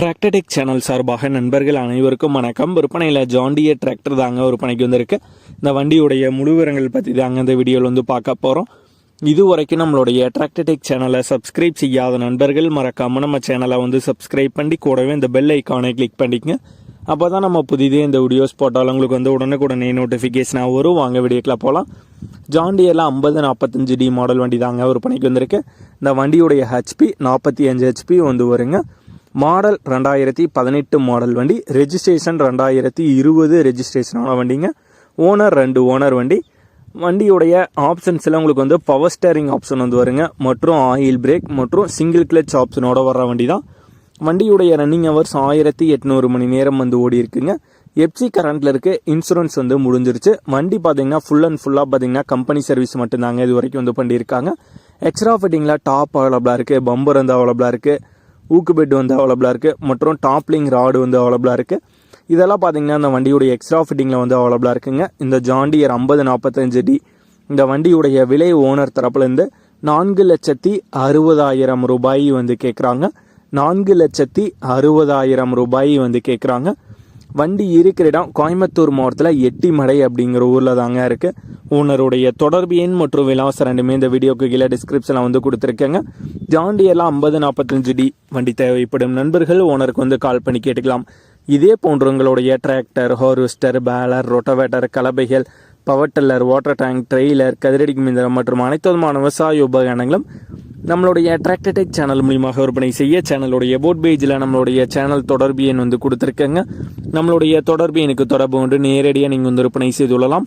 Tractor Tech channel சார்பாக நண்பர்கள் அனைவருக்கும் வணக்கம். விற்பனையில் ஜாண்டிய டிராக்டர் தாங்க விற்பனைக்கு வந்திருக்கு. இந்த வண்டியுடைய முழு விவரங்கள் பற்றி தாங்க இந்த வீடியோவில் வந்து பார்க்க போகிறோம் இது வரைக்கும் நம்மளுடைய டிராக்டர்டெக் சேனலை சப்ஸ்கிரைப் செய்யாத நண்பர்கள் மறக்காமல் நம்ம சேனலை வந்து சப்ஸ்கிரைப் பண்ணி கூடவே இந்த பெல் ஐக்கானை கிளிக் பண்ணிக்கங்க. அப்போ தான் நம்ம புதிதே இந்த வீடியோஸ் போட்டாலும் உங்களுக்கு வந்து உடனுக்குடனே நோட்டிஃபிகேஷனாக வரும். வாங்க வீடியோக்கில் போகலாம் ஜாண்டியரில் ஐம்பது நாற்பத்தஞ்சு டி மாடல் வண்டி தாங்க விற்பனைக்கு வந்திருக்கு. இந்த வண்டியுடைய ஹெச்பி நாற்பத்தி அஞ்சு ஹெச்பி வந்து வருங்க. மாடல் ரெண்டாயிரத்தி பதினெட்டு மாடல் வண்டி ரெஜிஸ்ட்ரேஷன் ரெண்டாயிரத்தி இருபது ரெஜிஸ்ட்ரேஷனான வண்டிங்க. ஓனர் ரெண்டு ஓனர் வண்டி. வண்டியுடைய ஆப்ஷன்ஸில் உங்களுக்கு வந்து பவர் ஸ்டேரிங் ஆப்ஷன் வந்து வருங்க. மற்றும் ஆயில் பிரேக் மற்றும் சிங்கிள் கிளச் ஆப்ஷனோட வர்ற வண்டி தான் வண்டியுடைய ரன்னிங் ஹவர்ஸ் ஆயிரத்தி எட்நூறு மணி நேரம் வந்து ஓடி இருக்குங்க. எப்சி கரண்ட்டில் இருக்க. இன்சூரன்ஸ் வந்து முடிஞ்சிருச்சு. வண்டி பார்த்தீங்கன்னா ஃபுல் அண்ட் ஃபுல்லாக பார்த்தீங்கன்னா கம்பெனி சர்வீஸ் மட்டும்தாங்க இது வரைக்கும் வந்து பண்ணியிருக்காங்க. எக்ஸ்ட்ரா ஃபிட்டிங்கில் டாப் அவைலபிளாக இருக்குது பம்பர் வந்து அவைலபிளாக இருக்குது ஊக்கு பெட் வந்து அவைலபிளாக இருக்குது மற்றும் டாப்லிங் ராடு வந்து அவைலபிளாக இருக்குது இதெல்லாம் பார்த்தீங்கன்னா இந்த வண்டியுடைய எக்ஸ்ட்ரா ஃபிட்டிங்கில் வந்து அவைலபிளாக இருக்குங்க. இந்த ஜாண்டியர் ஐம்பது நாற்பத்தஞ்சு டி இந்த வண்டியுடைய விலை ஓனர் தரப்புலேருந்து நான்கு லட்சத்தி அறுபதாயிரம் ரூபாய் வந்து கேட்குறாங்க நான்கு லட்சத்தி அறுபதாயிரம் ரூபாய் வந்து கேட்குறாங்க வண்டி இருக்கிற இடம் கோயம்புத்தூர் மாவட்டத்தில் எட்டிமடை அப்படிங்கிற ஊரில் தாங்க இருக்குது ஓனருடைய தொடர்பு எண் மற்றும் விலாசம் ரெண்டுமே இந்த வீடியோக்கு கீழே டிஸ்கிரிப்ஷனில் வந்து கொடுத்துருக்கேங்க. ஜாண்டியெல்லாம் ஐம்பது நாற்பத்தஞ்சு டி வண்டி தேவைப்படும் நண்பர்கள் ஓனருக்கு வந்து கால் பண்ணி கேட்டுக்கலாம். இதே போன்று உங்களுடைய tractor harvester baler rotavator கலபைகள் power tiller water tank trailer கதிரடி மிந்திரம் மற்றும் அனைத்து விதமான விவசாய உபகரணங்களும் நம்மளுடைய டிராக்டர்டெக் சேனல் மூலியமாக விற்பனை செய்ய சேனலுடைய போட் பேஜில் நம்மளுடைய சேனல் தொடர்பு எண் வந்து கொடுத்துருக்கேங்க. நம்மளுடைய தொடர்பு எண்ணுக்கு தொடர்பு கொண்டு நேரடியாக நீங்கள் வந்து விற்பனை செய்து கொள்ளலாம்.